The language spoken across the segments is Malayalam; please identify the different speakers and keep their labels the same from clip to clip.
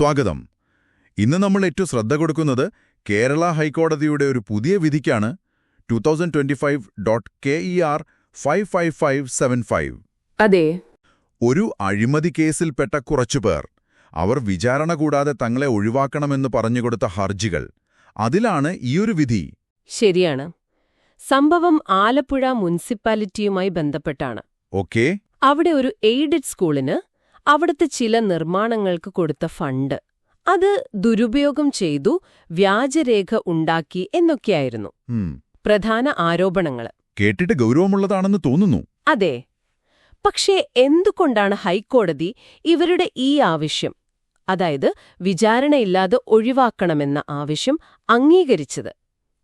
Speaker 1: സ്വാഗതം. ഇന്ന് നമ്മൾ ഏറ്റവും ശ്രദ്ധ കൊടുക്കുന്നത് കേരള ഹൈക്കോടതിയുടെ ഒരു പുതിയ വിധിക്കാണ് two thousand twenty five dot K E R five five five seven five
Speaker 2: അതെ.
Speaker 1: ഒരു അഴിമതി കേസിൽപ്പെട്ട കുറച്ചുപേർ. അവർ വിചാരണ കൂടാതെ തങ്ങളെ ഒഴിവാക്കണമെന്ന് പറഞ്ഞുകൊടുത്ത ഹർജികൾ. അതിലാണ് ഈയൊരു വിധി.
Speaker 2: ശരിയാണ്. സംഭവം ആലപ്പുഴ മുനിസിപ്പാലിറ്റിയുമായി ബന്ധപ്പെട്ടാണ്.
Speaker 1: ഓക്കെ.
Speaker 2: അവിടെ ഒരു എയ്ഡഡ് സ്കൂളിന് അവിടുത്തെ ചില നിർമ്മാണങ്ങൾക്ക് കൊടുത്ത ഫണ്ട്. അത് ദുരുപയോഗം ചെയ്തു വ്യാജരേഖ ഉണ്ടാക്കി എന്നൊക്കെയായിരുന്നു. പ്രധാന ആരോപണങ്ങൾ.
Speaker 1: കേട്ടിട്ട് ഗൗരവമുള്ളതാണെന്ന് തോന്നുന്നു.
Speaker 2: അതെ. പക്ഷേ എന്തുകൊണ്ടാണ് ഹൈക്കോടതി ഇവരുടെ ഈ ആവശ്യം അതായത് വിചാരണയില്ലാതെ ഒഴിവാക്കണമെന്ന ആവശ്യം അംഗീകരിച്ചത്?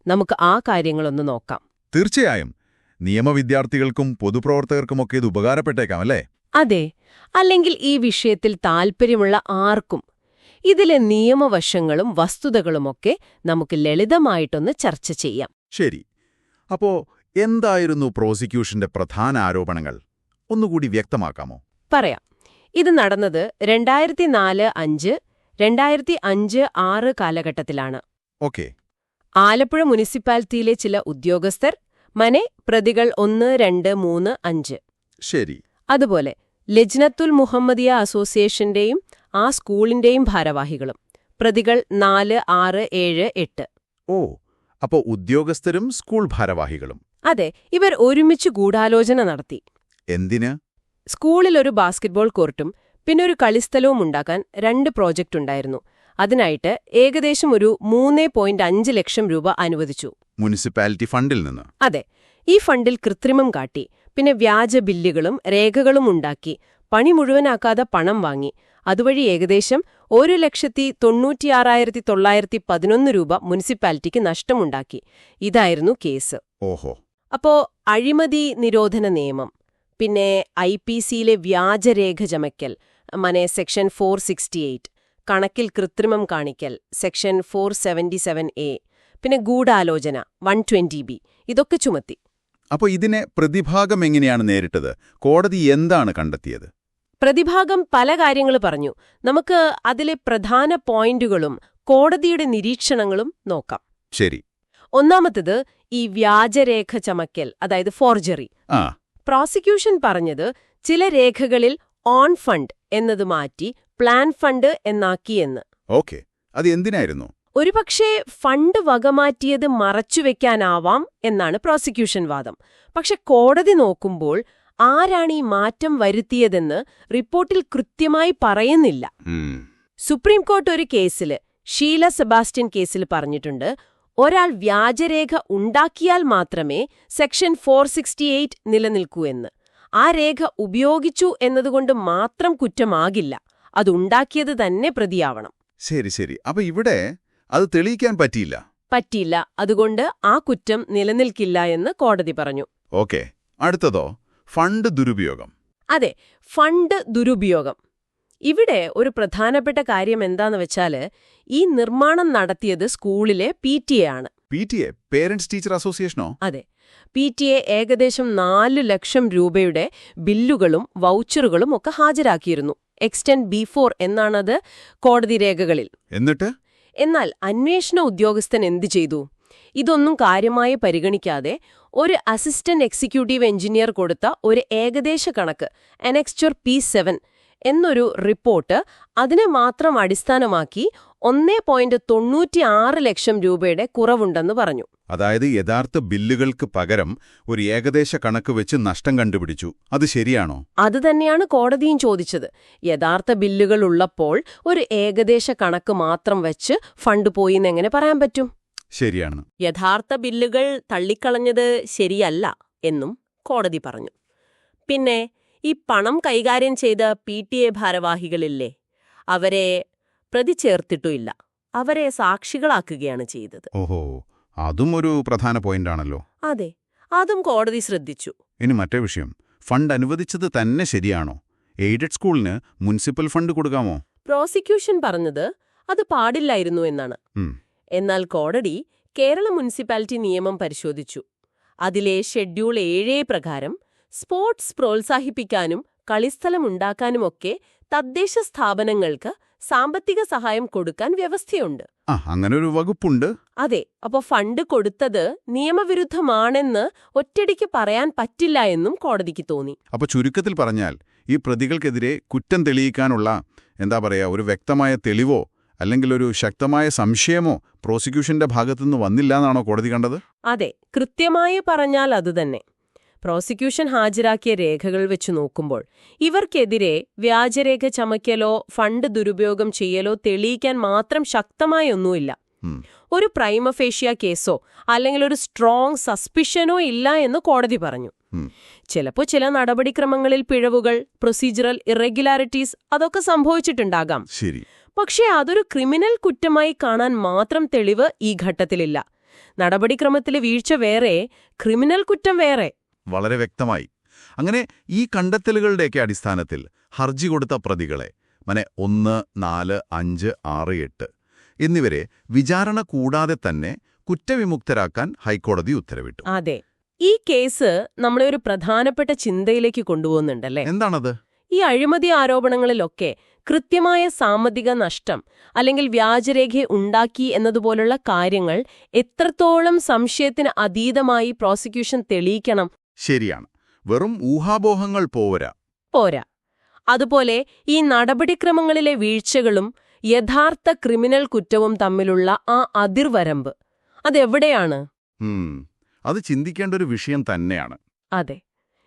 Speaker 2: നമുക്ക് ആ കാര്യങ്ങളൊന്ന് നോക്കാം.
Speaker 1: തീർച്ചയായും. നിയമവിദ്യാർത്ഥികൾക്കും പൊതുപ്രവർത്തകർക്കുമൊക്കെ ഇത് ഉപകാരപ്പെട്ടേക്കാം അല്ലേ?
Speaker 2: അതെ അല്ലെങ്കിൽ ഈ വിഷയത്തിൽ താൽപ്പര്യമുള്ള ആർക്കും ഇതിലെ നിയമവശങ്ങളും വസ്തുതകളുമൊക്കെ നമുക്ക് ലളിതമായിട്ടൊന്ന് ചർച്ച ചെയ്യാം.
Speaker 1: ശരി. അപ്പോ എന്തായിരുന്നു പ്രോസിക്യൂഷന്റെ പ്രധാന ആരോപണങ്ങൾ? ഒന്നുകൂടി വ്യക്തമാക്കാമോ?
Speaker 2: പറയാം. ഇത് നടന്നത് രണ്ടായിരത്തി നാല് അഞ്ച് രണ്ടായിരത്തി അഞ്ച് ആറ് കാലഘട്ടത്തിലാണ്.
Speaker 1: ഓക്കെ.
Speaker 2: ആലപ്പുഴ മുനിസിപ്പാലിറ്റിയിലെ ചില ഉദ്യോഗസ്ഥർ മനെ പ്രതികൾ ഒന്ന് രണ്ട് മൂന്ന് അഞ്ച്.
Speaker 1: ശരി.
Speaker 2: അതുപോലെ ലജ്നത്തുൽ മുഹമ്മദിയ അസോസിയേഷന്റെയും ആ സ്കൂളിന്റെയും ഭാരവാഹികളും. പ്രതികൾ നാല് ആറ് ഏഴ് എട്ട്.
Speaker 1: ഓ അപ്പോ ഉദ്യോഗസ്ഥരും സ്കൂൾ ഭാരവാഹികളും.
Speaker 2: അതെ ഇവർ ഒരുമിച്ച് ഗൂഢാലോചന നടത്തി.
Speaker 1: എന്തിന്?
Speaker 2: സ്കൂളിൽ ഒരു ബാസ്കറ്റ്ബോൾ കോർട്ടും പിന്നെ ഒരു കളിസ്ഥലവും ഉണ്ടാക്കാൻ രണ്ട് പ്രോജക്റ്റ് ഉണ്ടായിരുന്നു. അതിനായിട്ട് ഏകദേശം ഒരു മൂന്ന് ലക്ഷം രൂപ അനുവദിച്ചു.
Speaker 1: മുനിസിപ്പാലിറ്റി ഫണ്ടിൽ നിന്ന്.
Speaker 2: അതെ ഈ ഫണ്ടിൽ കൃത്രിമം കാട്ടി പിന്നെ വ്യാജ ബില്ലുകളും രേഖകളും ഉണ്ടാക്കി പണി മുഴുവനാക്കാതെ പണം വാങ്ങി. അതുവഴി ഏകദേശം ഒരു ലക്ഷത്തി തൊണ്ണൂറ്റിയാറായിരത്തി തൊള്ളായിരത്തി പതിനൊന്ന് രൂപ മുനിസിപ്പാലിറ്റിക്ക് നഷ്ടമുണ്ടാക്കി. ഇതായിരുന്നു കേസ്.
Speaker 1: ഓഹോ.
Speaker 2: അപ്പോ അഴിമതി നിരോധന നിയമം പിന്നെ ഐ പി സിയിലെ വ്യാജരേഖ ചമയ്ക്കൽ മനെ സെക്ഷൻ ഫോർ സിക്സ്റ്റി എയ്റ്റ് കണക്കിൽ കൃത്രിമം കാണിക്കൽ section four seventy seven A പിന്നെ ഗൂഢാലോചന വൺ ട്വന്റി ബി ഇതൊക്കെ ചുമത്തി.
Speaker 1: അപ്പോ ഇതിനെ പ്രതിഭാഗം എങ്ങനെയാണ് നേരിട്ടത്? കോടതി എന്താണ് കണ്ടെത്തിയത്?
Speaker 2: പ്രതിഭാഗം പല കാര്യങ്ങൾ പറഞ്ഞു. നമുക്ക് അതിലെ പ്രധാന പോയിന്റുകളും കോടതിയുടെ നിരീക്ഷണങ്ങളും നോക്കാം.
Speaker 1: ശരി.
Speaker 2: ഒന്നാമത്തത് ഈ വ്യാജരേഖ ചമക്കൽ അതായത് ഫോർജറി.
Speaker 1: ആ.
Speaker 2: പ്രോസിക്യൂഷൻ പറഞ്ഞത് ചില രേഖകളിൽ ഓൺ ഫണ്ട് എന്നത് മാറ്റി പ്ലാൻ ഫണ്ട് എന്നാക്കിയെന്ന്.
Speaker 1: ഓക്കെ. അത് എന്തിനായിരുന്നു?
Speaker 2: ഒരുപക്ഷേ ഫണ്ട് വകമാറ്റിയത് മറച്ചുവെക്കാനാവാം എന്നാണ് പ്രോസിക്യൂഷൻ വാദം. പക്ഷെ കോടതി നോക്കുമ്പോൾ ആരാണ് ഈ മാറ്റം വരുത്തിയതെന്ന് റിപ്പോർട്ടിൽ കൃത്യമായി പറയുന്നില്ല. സുപ്രീം കോർട്ട് ഒരു കേസിൽ ഷീല സെബാസ്റ്റ്യൻ കേസിൽ പറഞ്ഞിട്ടുണ്ട് ഒരാൾ വ്യാജരേഖ ഉണ്ടാക്കിയാൽ മാത്രമേ സെക്ഷൻ ഫോർ സിക്സ്റ്റി എയ്റ്റ് നിലനിൽക്കൂ എന്ന്. ആ രേഖ ഉപയോഗിച്ചു എന്നതുകൊണ്ട് മാത്രം കുറ്റമാകില്ല. അതുണ്ടാക്കിയത് തന്നെ പ്രതിയാവണം.
Speaker 1: ശരി ശരി. അപ്പൊ ഇവിടെ അത് തെളിയിക്കാൻ പറ്റിയില്ല.
Speaker 2: പറ്റിയില്ല. അതുകൊണ്ട് ആ കുറ്റം നിലനിൽക്കില്ല എന്ന് കോടതി പറഞ്ഞു.
Speaker 1: ഓക്കെ. അടുത്തതോ? ഫണ്ട് ദുരുപയോഗം.
Speaker 2: അതെ ഫണ്ട് ദുരുപയോഗം. ഇവിടെ ഒരു പ്രധാനപ്പെട്ട കാര്യം എന്താന്ന് വെച്ചാൽ ഈ നിർമ്മാണം നടത്തിയത് സ്കൂളിലെ പി ടി എ ആണ്.
Speaker 1: P T A? Parents teacher അസോസിയേഷനോ?
Speaker 2: അതെ. പി ടി എ ഏകദേശം നാല് ലക്ഷം രൂപയുടെ ബില്ലുകളും വൗച്ചറുകളും ഒക്കെ ഹാജരാക്കിയിരുന്നു. എക്സ്റ്റെൻഡ് ബി ഫോർ എന്നാണത് കോടതി രേഖകളിൽ.
Speaker 1: എന്നിട്ട്?
Speaker 2: എന്നാൽ അന്വേഷണ ഉദ്യോഗസ്ഥൻ എന്തു ചെയ്തു? ഇതൊന്നും കാര്യമായി പരിഗണിക്കാതെ ഒരു അസിസ്റ്റന്റ് എക്സിക്യൂട്ടീവ് എഞ്ചിനീയർ കൊടുത്ത ഒരു ഏകദേശ കണക്ക് അനെക്സ്ചർ പി സെവൻ എന്നൊരു റിപ്പോർട്ട് അതിനെ മാത്രം അടിസ്ഥാനമാക്കി ഒന്നേ പോയിന്റ് തൊണ്ണൂറ്റിയാറ് ലക്ഷം രൂപയുടെ കുറവുണ്ടെന്ന് പറഞ്ഞു.
Speaker 1: അതായത് യഥാർത്ഥ ബില്ലുകൾക്ക് പകരം ഒരു ഏകദേശ കണക്ക് വെച്ച് നഷ്ടം കണ്ടുപിടിച്ചു. അത് ശരിയാണോ?
Speaker 2: അത് തന്നെയാണ് കോടതിയും ചോദിച്ചത്. യഥാർത്ഥ ബില്ലുകൾ ഉള്ളപ്പോൾ ഒരു ഏകദേശ കണക്ക് മാത്രം വെച്ച് ഫണ്ട് പോയി പോയിന്നെങ്ങനെ പറയാൻ പറ്റും?
Speaker 1: ശരിയാണ്.
Speaker 2: യഥാർത്ഥ ബില്ലുകൾ തള്ളിക്കളഞ്ഞത് ശരിയല്ല എന്നും കോടതി പറഞ്ഞു. പിന്നെ ഈ പണം കൈകാര്യം ചെയ്ത പി ടി എ ഭാരവാഹികളില്ലേ? അവരെ പ്രതി ചേർത്തിട്ടുമില്ല അവരെ സാക്ഷികളാക്കുകയാണ് ചെയ്തത്.
Speaker 1: ഓഹോ അതും ഒരു പ്രധാന പോയിന്റ് ആണല്ലോ
Speaker 2: അതെ അതും കോടതി ശ്രദ്ധിച്ചു.
Speaker 1: ഇനി മറ്റേ വിഷയം. ഫണ്ട് അനുവദിച്ചത് തന്നെ ശരിയാണോ? എയ്ഡഡ് സ്കൂളിന് മുനിസിപ്പൽ ഫണ്ട് കൊടുക്കാമോ?
Speaker 2: പ്രോസിക്യൂഷൻ പറഞ്ഞത് അത് പാടില്ലായിരുന്നു എന്നാണ്. എന്നാൽ കോടതി കേരള മുനിസിപ്പാലിറ്റി നിയമം പരിശോധിച്ചു. അതിലെ ഷെഡ്യൂൾ ഏഴേ പ്രകാരം സ്പോർട്സ് പ്രോത്സാഹിപ്പിക്കാനും കളിസ്ഥലമുണ്ടാക്കാനുമൊക്കെ തദ്ദേശ സ്ഥാപനങ്ങൾക്ക് സാമ്പത്തിക സഹായം കൊടുക്കാൻ വ്യവസ്ഥയുണ്ട്.
Speaker 1: ആ അങ്ങനൊരു വകുപ്പുണ്ട്.
Speaker 2: അതെ അപ്പൊ ഫണ്ട് കൊടുത്തത് നിയമവിരുദ്ധമാണെന്ന് ഒറ്റടിക്ക് പറയാൻ പറ്റില്ല എന്നും കോടതിക്ക് തോന്നി.
Speaker 1: അപ്പൊ ചുരുക്കത്തിൽ പറഞ്ഞാൽ ഈ പ്രതികൾക്കെതിരെ കുറ്റം തെളിയിക്കാനുള്ള എന്താ പറയാ ഒരു വ്യക്തമായ തെളിവോ അല്ലെങ്കിൽ ഒരു ശക്തമായ സംശയമോ പ്രോസിക്യൂഷന്റെ ഭാഗത്തുനിന്ന് വന്നില്ല എന്നാണോ കോടതി കണ്ടത്?
Speaker 2: അതെ കൃത്യമായി പറഞ്ഞാൽ അതുതന്നെ പ്രോസിക്യൂഷൻ ഹാജരാക്കിയ രേഖകൾ വെച്ച് നോക്കുമ്പോൾ ഇവർക്കെതിരെ വ്യാജരേഖ ചമയ്ക്കലോ ഫണ്ട് ദുരുപയോഗം ചെയ്യലോ തെളിയിക്കാൻ മാത്രം ശക്തമായൊന്നുമില്ല. ഒരു പ്രൈമഫേഷ്യ കേസോ അല്ലെങ്കിൽ ഒരു സ്ട്രോങ് സസ്പിഷനോ ഇല്ല എന്ന് കോടതി പറഞ്ഞു.
Speaker 1: ചിലപ്പോ
Speaker 2: ചിലപ്പോൾ ചില നടപടിക്രമങ്ങളിൽ പിഴവുകൾ പ്രൊസീജറൽ ഇറഗുലാരിറ്റീസ് അതൊക്കെ സംഭവിച്ചിട്ടുണ്ടാകാം. പക്ഷേ അതൊരു ക്രിമിനൽ കുറ്റമായി കാണാൻ മാത്രം തെളിവ് ഈ ഘട്ടത്തിലില്ല. നടപടിക്രമത്തിലെ വീഴ്ച വേറെ ക്രിമിനൽ കുറ്റം വേറെ.
Speaker 1: വളരെ വ്യക്തമായി. അങ്ങനെ ഈ കണ്ടെത്തലുകളുടെയൊക്കെ അടിസ്ഥാനത്തിൽ ഹർജി കൊടുത്ത പ്രതികളെ മനെ ഒന്ന് നാല് അഞ്ച് ആറ് എട്ട് എന്നിവരെ വിചാരണ കൂടാതെ തന്നെ കുറ്റവിമുക്തരാക്കാൻ ഹൈക്കോടതി ഉത്തരവിട്ടു.
Speaker 2: അതെ. ഈ കേസ് നമ്മളെ ഒരു പ്രധാനപ്പെട്ട ചിന്തയിലേക്ക് കൊണ്ടുപോകുന്നുണ്ടല്ലേ?
Speaker 1: എന്താണത്?
Speaker 2: ഈ അഴിമതി ആരോപണങ്ങളിലൊക്കെ കൃത്യമായ സാമ്പത്തിക നഷ്ടം അല്ലെങ്കിൽ വ്യാജരേഖ ഉണ്ടാക്കി എന്നതുപോലുള്ള കാര്യങ്ങൾ എത്രത്തോളം സംശയത്തിന് അതീതമായി പ്രോസിക്യൂഷൻ തെളിയിക്കണം
Speaker 1: ശരിയാണ്. വെറും ഊഹാപോഹങ്ങൾ പോരാ.
Speaker 2: പോരാ. അതുപോലെ ഈ നടപടിക്രമങ്ങളിലെ വീഴ്ചകളും യഥാർത്ഥ ക്രിമിനൽ കുറ്റവും തമ്മിലുള്ള ആ അതിർവരമ്പ് അതെവിടെയാണ്?
Speaker 1: അത് ചിന്തിക്കേണ്ട ഒരു വിഷയം തന്നെയാണ്.
Speaker 2: അതെ.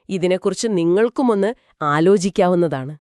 Speaker 2: ഇതിനെക്കുറിച്ച് നിങ്ങൾക്കുമൊന്ന് ആലോചിക്കാവുന്നതാണ്.